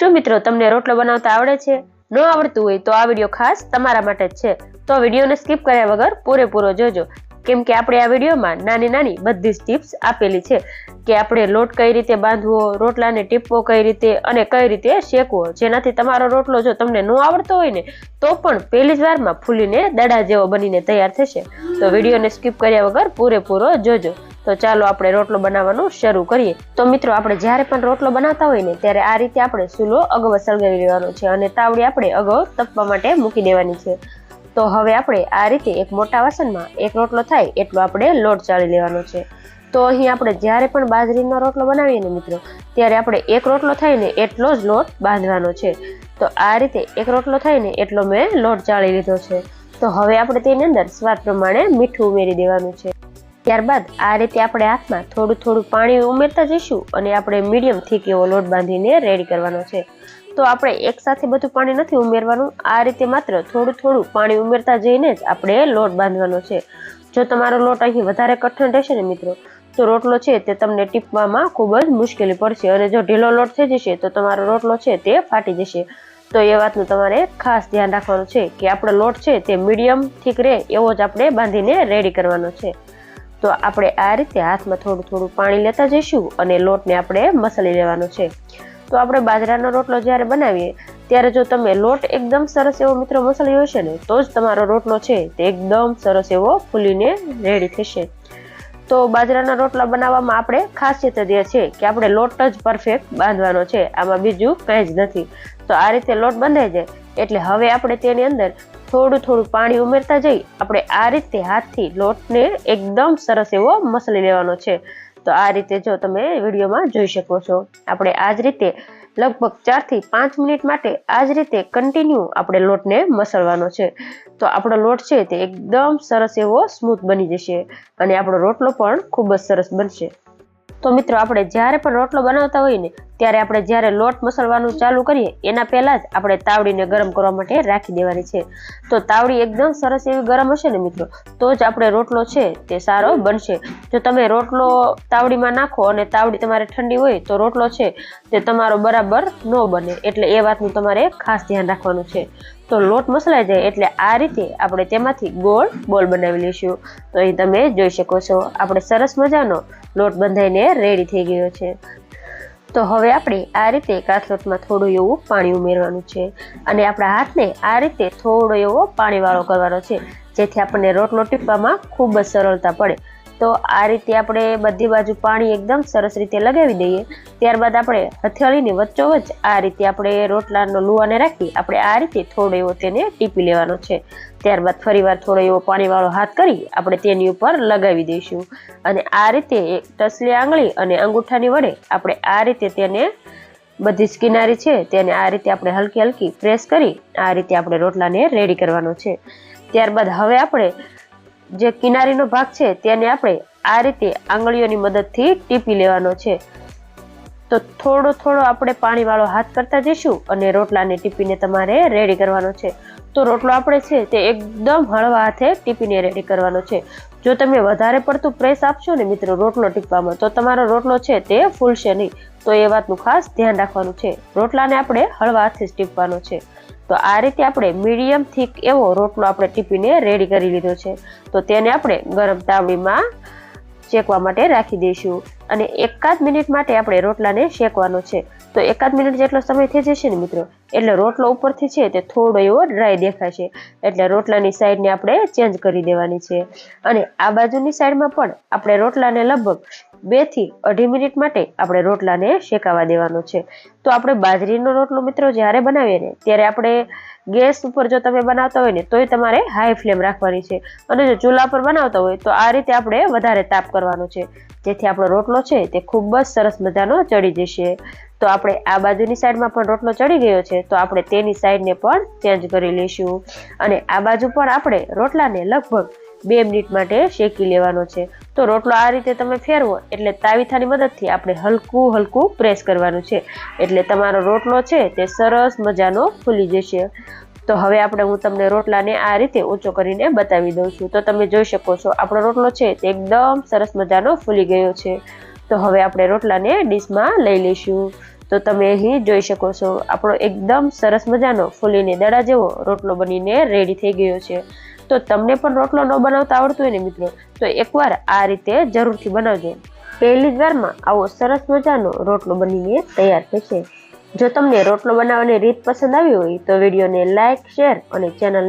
શું મિત્રો તમને રોટલો બનાવતા આવડે છે? ન આવડતું હોય તો આ વીડિયો ખાસ તમારા માટે જ છે. તો વિડીયોને સ્કીપ કર્યા વગર પૂરેપૂરો જોજો. કેમ કે આપણે આ વિડીયોમાં નાની નાની બધી જ ટિપ્સ આપેલી છે કે આપણે લોટ કઈ રીતે બાંધવો, રોટલાને ટીપવો કઈ રીતે અને કઈ રીતે શેકવો. જેનાથી તમારો રોટલો જો તમને ન આવડતો હોય ને, તો પણ પહેલી જ વારમાં ફૂલીને દડા જેવો બનીને તૈયાર થશે. તો વિડીયોને સ્કીપ કર્યા વગર પૂરેપૂરો જોજો. તો ચાલો આપણે રોટલો બનાવવાનું શરૂ કરીએ. તો મિત્રો, આપણે જ્યારે પણ રોટલો બનાવતા હોય ને, ત્યારે આ રીતે આપણે ચૂલો અગાઉ સળગાવી લેવાનો છે અને તાવડી આપણે અગાઉ તપવા માટે મૂકી દેવાની છે. તો હવે આપણે આ રીતે એક મોટા વાસણમાં એક રોટલો થાય એટલો આપણે લોટ ચાળી લેવાનો છે. તો અહીં આપણે જ્યારે પણ બાજરીનો રોટલો બનાવીએ ને મિત્રો, ત્યારે આપણે એક રોટલો થાય ને, એટલો જ લોટ બાંધવાનો છે. તો આ રીતે એક રોટલો થાય ને, એટલો મેં લોટ ચાળી લીધો છે. તો હવે આપણે તેની અંદર સ્વાદ પ્રમાણે મીઠું ઉમેરી દેવાનું છે. ત્યારબાદ આ રીતે આપણે હાથમાં થોડું થોડું પાણી ઉમેરતા જઈશું અને આપણે મીડિયમ થીક એવો લોટ બાંધીને રેડી કરવાનો છે. તો આપણે એકસાથે બધું પાણી નથી ઉમેરવાનું, આ રીતે માત્ર થોડું થોડું પાણી ઉમેરતા જઈને જ આપણે લોટ બાંધવાનો છે. જો તમારો લોટ અહીં વધારે કઠણ રહેશે ને મિત્રો, તો રોટલો છે તે તમને ટીપવામાં ખૂબ જ મુશ્કેલી પડશે અને જો ઢીલો લોટ થઈ જશે, તો તમારો રોટલો છે તે ફાટી જશે. તો એ વાતનું તમારે ખાસ ધ્યાન રાખવાનું છે કે આપણો લોટ છે તે મીડિયમ થીક રહે એવો જ આપણે બાંધીને રેડી કરવાનો છે. તો આપણે આ રીતે હાથમાં થોડું થોડું પાણી લેતા જઈશું અને લોટને આપણે મસળી લેવાનો છે. તો આપણે બાજરાનો રોટલો જ્યારે બનાવીએ, ત્યારે જો તમે લોટ એકદમ સરસ એવો મિત્રો મસળ્યો હશે ને, તો જ તમારો રોટલો છે તે એકદમ સરસ એવો ફૂલીને રેડી થશે. તો બાજરાના રોટલા બનાવવામાં આપણે ખાસિયત એ છે કે આપણે લોટ જ પરફેક્ટ બાંધવાનો છે, આમાં બીજું કંઈ જ નથી. તો આ રીતે લોટ બંધાઈ જાય, એટલે હવે આપણે તેની અંદર થોડું થોડું પાણી ઉમેરતા જઈ આપણે આ રીતે હાથથી લોટને એકદમ સરસ એવો મસળી લેવાનો છે. તો આ રીતે જો તમે વિડીયોમાં જોઈ શકો છો. આપણે આ જ રીતે લગભગ ચારથી પાંચ મિનિટ માટે આ જ રીતે કન્ટિન્યુ આપણે લોટને મસળવાનો છે. તો આપણો લોટ છે તે એકદમ સરસ એવો સ્મૂથ બની જશે અને આપણો રોટલો પણ ખૂબ જ સરસ બનશે. તો મિત્રો, આપણે જ્યારે પણ રોટલો બનાવતા હોઈએ ને, ત્યારે આપણે જ્યારે લોટ મસળવાનું ચાલુ કરીએ, એના પહેલાં જ આપણે તાવડીને ગરમ કરવા માટે રાખી દેવાની છે. તો તાવડી એકદમ સરસ એવી ગરમ હશે ને મિત્રો, તો જ આપણે રોટલો છે તે સારો બનશે. જો તમે રોટલો તાવડીમાં નાખો અને તાવડી તમારે ઠંડી હોય તો રોટલો છે તે તમારો બરાબર ન બને, એટલે એ વાતનું તમારે ખાસ ધ્યાન રાખવાનું છે. તો લોટ મસલાઈ જાય એટલે આ રીતે આપણે તેમાંથી ગોળ બોલ બનાવી લઈશું. તો અહીં તમે જોઈ શકો છો, આપણે સરસ મજાનો લોટ બંધાઈને રેડી થઈ ગયો છે. તો હવે આપણે આ રીતે કાથલોટમાં થોડું એવું પાણી ઉમેરવાનું છે અને આપણા હાથને આ રીતે થોડો એવો પાણીવાળો કરવાનો છે, જેથી આપણને રોટલો ટીપવામાં ખૂબ જ સરળતા પડે. તો આ રીતે આપણે બધી બાજુ પાણી એકદમ સરસ રીતે લગાવી દઈએ. ત્યારબાદ આપણે હથેળીની વચ્ચોવચ્ચ આ રીતે આપણે રોટલાનો લુવાને રાખી આપણે આ રીતે થોડો એવો તેને ટીપી લેવાનો છે. ત્યારબાદ ફરીવાર થોડો એવો પાણીવાળો હાથ કરી આપણે તેની ઉપર લગાવી દઈશું. અને આ રીતે ટસલી આંગળી અને અંગૂઠાની વડે આપણે આ રીતે તેને બધી જ કિનારી છે તેને આ રીતે આપણે હલકી હલકી પ્રેસ કરી આ રીતે આપણે રોટલાને રેડી કરવાનો છે. ત્યારબાદ હવે આપણે જે કિનારીનો ભાગ છે તેને આપણે આ રીતે આંગળીઓની મદદથી ટીપી લેવાનો છે. તો થોડો થોડો આપણે પાણીવાળો હાથ કરતા જઈશું અને રોટલાને ટીપીને તમારે રેડી કરવાનો છે. તો રોટલો આપણે છે તે એકદમ હળવા હાથે ટીપીને રેડી કરવાનો છે. જો તમે વધારે પડતું પ્રેસ આપશો ને મિત્રો રોટલો ટીપવામાં, તો તમારો રોટલો છે તે ફૂલશે નહીં. તો એ વાતનું ખાસ ધ્યાન રાખવાનું છે. રોટલાને આપણે હળવા હાથે જ ટીપવાનો છે. તો આ રીતે આપણે મીડિયમ થીક એવો રોટલો આપણે ટીપીને રેડી કરી લીધો છે. તો તેને આપણે ગરમ તાવડીમાં શેકવા માટે રાખી દઈશું. અને એકાદ મિનિટ માટે આપણે રોટલાને શેકવાનો છે. તો એકાદ મિનિટ જેટલો સમય થઈ જશે ને મિત્રો, એટલે રોટલો ઉપરથી છે તે થોડો એવો ડ્રાય દેખાશે એટલે રોટલાની સાઈડને આપણે ચેન્જ કરી દેવાની છે. અને આ બાજુની સાઈડમાં પણ આપણે રોટલાને લગભગ બેથી અઢી મિનિટ માટે આપણે રોટલાને શેકાવા દેવાનો છે. તો આપણે બાજરીનો રોટલો મિત્રો જ્યારે બનાવીએ ને, ત્યારે આપણે ગેસ ઉપર જો તમે બનાવતા હોય ને, તોય તમારે હાઈ ફ્લેમ રાખવાની છે. અને જો ચૂલા પર બનાવતા હોય, તો આ રીતે આપણે વધારે તાપ કરવાનો છે. જેથી આપણો રોટલો છે તે ખૂબ જ સરસ મજાનો ચડી જશે. તો આપણે આ બાજુની સાઈડમાં પણ રોટલો ચડી ગયો છે, તો આપણે તેની સાઈડને પણ ચેન્જ કરી લઈશું. અને આ બાજુ પણ આપણે રોટલાને લગભગ બે મિનિટ માટે શેકી લેવાનો છે. તો રોટલો આ રીતે તમે ફેરવો એટલે તાવીથાની મદદથી આપણે હલકું હલકું પ્રેસ કરવાનું છે. એટલે તમારો રોટલો છે તે સરસ મજાનો ફૂલી જશે. તો હવે આપણે હું તમને રોટલાને આ રીતે ઊંચો કરીને બતાવી દઉં છું. તો તમે જોઈ શકો છો આપણો રોટલો છે તે એકદમ સરસ મજાનો ફૂલી ગયો છે. તો હવે આપણે રોટલાને ડીશમાં લઈ લઈશું. તો તમે અહીં જોઈ શકો છો, આપણો એકદમ સરસ મજાનો ફૂલીને દડા જેવો રોટલો બનીને રેડી થઈ ગયો છે. તો તમને પણ રોટલો ન બનાવતા આવડતું હોય ને મિત્રો, તો એકવાર આ રીતે જરૂરથી બનાવજો. પહેલી જ વારમાં આવો સરસ મજાનો રોટલો બનીને તૈયાર થશે જો તમને રોટલો બનાવવાની રીત પસંદ આવી હોય તો વિડીયોને લાઇક શેર અને ચેનલ